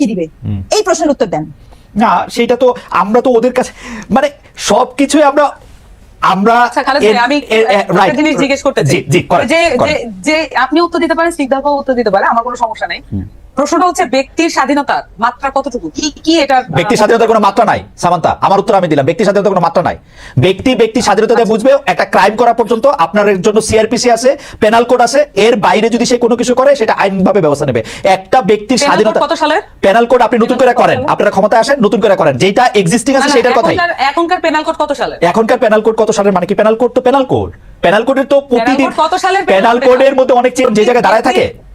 কি দিবে? এই প্রশ্নের উত্তর দেন। না সেটা তো আমরা তো ওদের কাছে মানে সবকিছুই আমরা আমরা আচ্ছা আমি জিনিস জিজ্ঞেস করতে যে আপনি উত্তর দিতে পারেন স্নিগ্ধাও উত্তর দিতে পারে আমার কোনো সমস্যা নেই। প্রশ্নটা হচ্ছে ব্যক্তির স্বাধীনতার মাত্রা কতটুকু? কি কি এটা ব্যক্তি স্বাধীনতার কোনো মাত্রা নাই? সামান্তা আমার উত্তর আমি দিলাম। ব্যক্তি স্বাধীনতার কোনো মাত্রা নাই। ব্যক্তি ব্যক্তি স্বাধীনতা দিয়ে বুঝবে একটা ক্রাইম করা পর্যন্ত আপনার জন্য সিআরপিসি আছে পেনাল কোড আছে এর বাইরে যদি সে কোনো কিছু করে সেটা আইনভাবে ব্যবস্থা নেবে। একটা ব্যক্তির স্বাধীনতা কত সালের? পেনাল কোড আপনি নতুন করে করেন। আপনারা ক্ষমতায় আসেন নতুন করে করেন। যেটা এক্সিস্টিং আছে না, সেটার কথাই। এখনকার- পেনাল কোড কত সালের এখনকার পেনাল কোড কত সালের? মানে কি পেনাল কোড তো পেনাল কোড? পেনাল কোডের তো প্রতিদিন পেনাল কোডের মধ্যে অনেক চেঞ্জ যে জায়গায় দাঁড়ায় থাকে।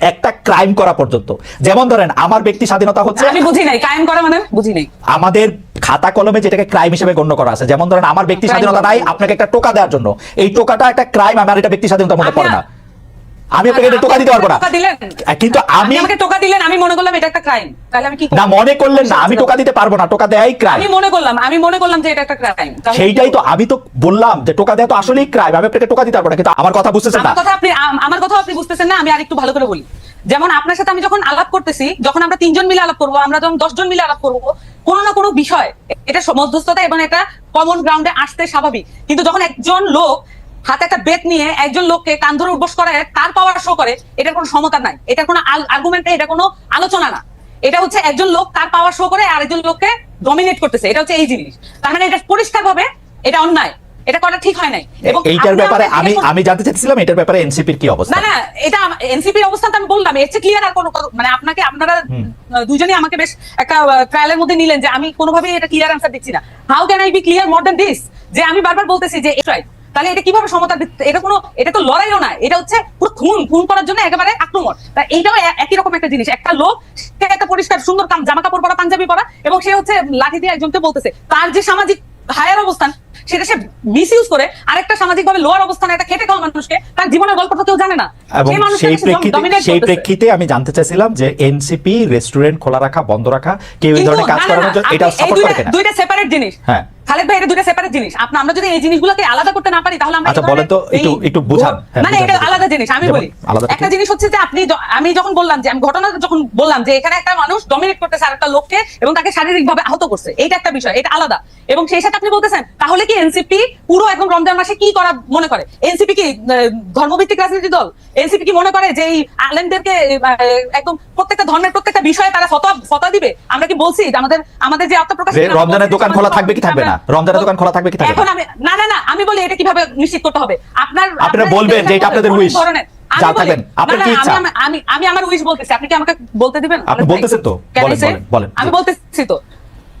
একটা ক্রাইম করা পর্যন্ত। যেমন ধরেন আমার ব্যক্তি স্বাধীনতা হচ্ছে আমি বুঝি নাই। ক্রাইম করা মানে বুঝি নাই। আমাদের খাতা কলমে যেটাকে ক্রাইম হিসেবে গণ্য করা আছে। যেমন ধরেন আমার ব্যক্তি স্বাধীনতা নাই আপনাকে একটা টোকা দেওয়ার জন্য। এই টোকাটা একটা ক্রাইম আমার এটা ব্যক্তি স্বাধীনতা মনে করে পড়ে না। আমি আপনাকে এটা টোকা দিতে পারব না। কিন্তু আমি আমাকে টোকা দিলেন আমি মনে করলাম এটা একটা ক্রাইম তাহলে আমি কি না মনে করলেন না আমি টোকা দিতে পারব না টোকা দেয়াই ক্রাইম আমি মনে করলাম আমি মনে করলাম যে এটা একটা ক্রাইম সেইটাই তো আমি তো বললাম যে টোকা দেওয়া তো আসলেই ক্রাইম আমি আপনাকে টোকা দিতে পারব না কিন্তু আমার কথা বুঝতেছেন না। কথা আপনি আমার কথা আপনি বুঝতেছেন না আমি আরেকটু ভালো করে বলি। যেমন আপনার সাথে আমি যখন আলাপ করতেছি যখন আমরা তিনজন মিলে আলাপ করব আমরা যখন দশজন মিলে আলাপ করব কোনো না কোনো বিষয় এটা মধ্যস্থতা এবং এটা কমন গ্রাউন্ডে আসতে স্বাভাবিক। কিন্তু যখন একজন লোক হাতে একটা বেত নিয়ে একজন লোককে কান ধরে উঠবস করে তার পাওয়ার শো করে এটার কোনো সমতা নাই। এটা কোনো আর্গুমেন্ট এটা কোনো আলোচনা না। এটা হচ্ছে একজন লোক তার পাওয়ার শো করে আরেকজন লোককে ডমিনেট করতেছে। এটা হচ্ছে এই জিনিস। তার মানে এটা পরিষ্কার ভাবে এটা অন্যায়। এটা করা ঠিক হয় নাই। এবং এইটার ব্যাপারে আমি আমি জানতে চাইছিলাম এটার ব্যাপারে এনসিপির কি অবস্থা? না না এটা এনসিপির অবস্থা আমি বললাম। এর চেয়ে ক্লিয়ার আর কোনো মানে আপনাকে আপনারা দুজনেই আমাকে বেশ একটা ট্রায়ালের মধ্যে নিলেন যে আমি কোনোভাবেই এটা ক্লিয়ার আনসার দিচ্ছি না। How can I be clear more than this যে আমি বারবার বলতেছি যে তাহলে এটা কীভাবে সমতা এটা কোনো এটা তো লড়াইও না এটা হচ্ছে পুরো খুন খুন করার জন্য একেবারে আক্রমণ। তা এইটাও একই রকম একটা জিনিস। একটা লোক সে একটা পরিষ্কার সুন্দর কাম জামা কাপড় পরা পাঞ্জাবি পরা এবং সে হচ্ছে লাঠি দিয়ে একজনকে বলতেছে। তার যে সামাজিক হায়ার অবস্থান সেটা সে মিস ইউজ করে আরেকটা সামাজিক ভাবে লোয়ার অবস্থানে একটা খেটে খাওয়া মানুষকে তার জীবনের গল্পটা কেউ জানে না। সেই প্রেক্ষিতে সেই প্রেক্ষিতে আমি জানতে চাইছিলাম যে এনসিপি রেস্টুরেন্ট খোলা রাখা বন্ধ রাখা কেউ এই ধরনের কাজ না, জন্য এটা সাপোর্ট করে কিনা? দুইটা সেপারেট জিনিস। হ্যাঁ। খালেদ ভাই এটা দুইটা সেপারেট জিনিস। আপনি আমরা যদি এই জিনিসগুলোকে আলাদা করতে না পারি তাহলে আমরা আচ্ছা, বলেন তো, একটু- একটু বুঝান। হ্যাঁ, না না বুঝান, এটা আলাদা জিনিস আমি বলি। একটা? জিনিস হচ্ছে যে আপনি আমি যখন বললাম যে আমি ঘটনা যখন বললাম যে এখানে একটা মানুষ ডমিনেট করতেছে আর একটা লোককে এবং তাকে শারীরিক ভাবে আহত করছে এটা একটা বিষয় এটা আলাদা। এবং সেই সাথে আপনি বলতেছেন তাহলে কি এনসিপি পুরো একদম রমজান মাসে কি করা মনে করে? এনসিপি কি ধর্মভিত্তিক রাজনীতি দল? এনসিপি কি মনে করে যে এই আলেমদেরকে একদম প্রত্যেকটা ধর্মের প্রত্যেকটা বিষয়ে তারা ফতোয়া ফতোয়া দিবে? আমরা কি বলছি যে আমাদের আমাদের যে আত্মপ্রকাশ রমজানের দোকান খোলা থাকবে কি থাকবে না? রমজানের দোকান খোলা থাকবে কি থাকবে? এখন আমি না না না আমি বলি এটা কীভাবে নিশ্চিত করতে হবে আপনার আপনারা বলবেন যে এটা আপনাদের উইশ আমি যা থাকবেন, আপনার কি ইচ্ছা? আমি- আমি আমি আমার উইশ বলতেছি আপনি কি আমাকে বলতে দিবেন আপনি বলতেছেন তো? বলেন, বলেন। আমি বলতেছি তো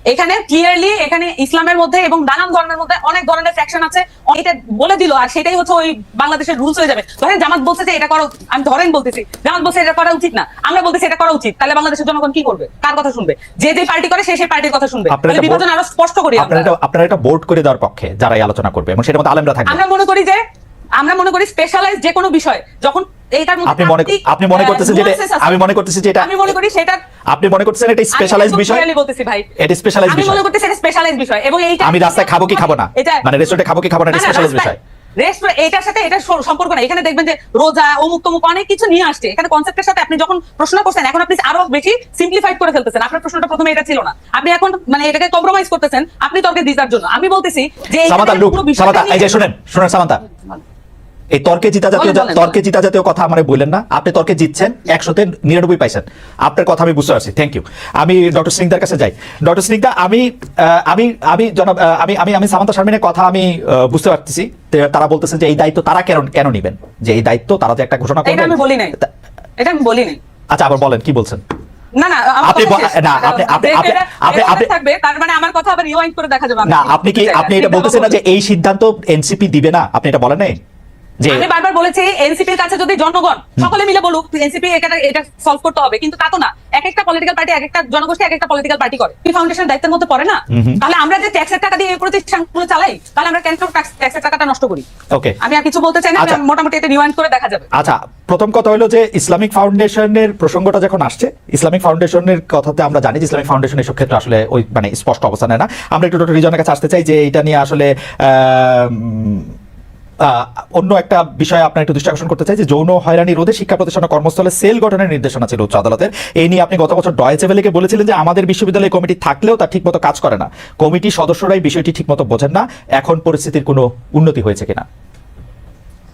এখানে ক্লিয়ারলি এখানে ইসলামের মধ্যে এবং নানান ধর্মের মধ্যে অনেক ধরনের ফ্যাকশন আছে। এটা বলে দিল আর সেটাই হচ্ছে ওই বাংলাদেশের রুলস হয়ে যাবে। ধরেন জামাত বলছে যে এটা করা। আমি ধরেন বলতেছি জামাত বলছে এটা করা উচিত না। আমরা বলতেছি এটা করা উচিত। তাহলে বাংলাদেশের জনগণ কি করবে? কার কথা শুনবে? যে যে পার্টি করে সে সেই পার্টির কথা শুনবে। তাহলে বিভাজন আরও স্পষ্ট করি আমরা। আপনারা এটা বোর্ড করে দেওয়ার পক্ষে যারা আলোচনা করবে এবং সেটার মধ্যে আলেমরা থাকবে। আমরা মনে করি যে আমরা মনে করি স্পেশালাইজ যে কোনো বিষয় যখন এইটার মধ্যে আপনি মনে আপনি মনে করতেছেন যে এটা- nuances আছে। আমি মনে করতেছি যে এটা আমি মনে করি সেটা আপনি মনে করতেছেন এটা স্পেশালাইজ বিষয়? clearly বলতেছি ভাই। এটা স্পেশালাইজ আমি মনে করতেছি এটা স্পেশালাইজ বিষয় এবং এইটা আমি রাস্তায় খাব কি খাব না? মানে রেস্টুরেন্টে খাব কি খাব না এটা স্পেশালাইজ বিষয়। রেস্টুরেন্ট এটার সাথে এটা সম্পর্ক না এখানে দেখবেন যে রোজা অমুক তমুক অনেক কিছু নিয়ে আসছে। এখানে কনসেপ্টের সাথে আপনি যখন প্রশ্ন করছেন এখন আপনি আরও বেশি সিম্পলিফাইড করে ফেলতেছেন। আপনার প্রশ্নটা প্রথমে এটা ছিল না। আপনি এখন মানে এটাকে কম্প্রোমাইজ করতেছেন। আপনি তর্কে দিতার জন্য। আমি বলতেছি যে সামান্তা লুক সামান্তা এই যে শুনেন শুনেন সামান্তা এই তর্কে জিতা জাতীয় তর্কে জিতা জাতীয় কথা আমার বললেন না। আপনি তর্কে জিতছেন একশোতে নিরানব্বই পাইছেন। আপনার কথা আমি বুঝতে পারছি। থ্যাংক ইউ আমি ডক্টর সিংদার কাছে যাই। ডক্টর সিংদা আমি আমি আমি জনাব আমি আমি আমি সামান্তা শারমিনের কথা আমি বুঝতে পারতেছি। তারা বলতেছে যে এই দায়িত্ব তারা কেন কেন নিবেন? যে এই দায়িত্ব তারা যে একটা ঘোষণা এটা করবেন। আমি বলি নাই। এটা আমি বলি নাই। আচ্ছা আবার বলেন কি বলছেন? না না আপনি না, আপনি- আপনি- আপনি- আপনি- থাকবে। তার মানে আমার কথা আবার রিওয়াইন্ড করে দেখা যাবে। না কি আপনি কি আপনি এটা বলতেছেন না যে এই সিদ্ধান্ত এনসিপি দিবে না? আপনি এটা বলেন নাই? আমি বারবার বলেছি এনসিপির কাছে যদি জনগণ সকলে মিলে বলুক এনসিপি এটা এটা সলভ করতে হবে। কিন্তু তা তো না। এক একটা পলিটিক্যাল পার্টি এক একটা জনগোষ্ঠী এক একটা পলিটিক্যাল পার্টি করে। কি ফাউন্ডেশন দায়িত্বের মধ্যে পড়ে না? তাহলে আমরা যে ট্যাক্সের টাকা দিয়ে এই প্রতিষ্ঠানগুলো চালাই তাহলে আমরা কেন ট্যাক্সের টাকাটা নষ্ট করি? ওকে আমি আর কিছু বলতে চাই না আচ্ছা। মোটামুটি এটা রিওয়াইন্ড করে দেখা যাবে। আচ্ছা প্রথম কথা হলো যে ইসলামিক ফাউন্ডেশনের প্রসঙ্গটা যখন আসছে ইসলামিক ফাউন্ডেশনের কথাতে আমরা জানি যে ইসলামিক ফাউন্ডেশন এসব ক্ষেত্রে আসলে ওই মানে স্পষ্ট অবস্থান না। আমরা একটু ডক্টর রিজনের কাছে আসতে চাই যে এটা নিয়ে আসলে আহ, অন্য একটা বিষয়ে আপনার একটু দৃষ্টি আকর্ষণ করতে চাই যে যৌন হয়রানি রোধে শিক্ষা প্রতিষ্ঠান কর্মস্থলে সেল গঠনের নির্দেশনা ছিল উচ্চ আদালতের। এই নিয়ে আপনি গত বছর ডয়েচে ভেলেকে বলেছিলেন যে আমাদের বিশ্ববিদ্যালয় কমিটি থাকলেও তা ঠিকমতো কাজ করে না। কমিটির সদস্যরাই বিষয়টি ঠিকমতো বোঝেন না। এখন পরিস্থিতির কোনো উন্নতি হয়েছে কিনা?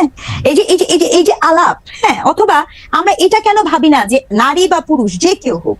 হ্যাঁ এই যে এই যে এই যে আলাপ হ্যাঁ অথবা আমরা এটা কেন ভাবি না যে নারী বা পুরুষ, যে কেউ হোক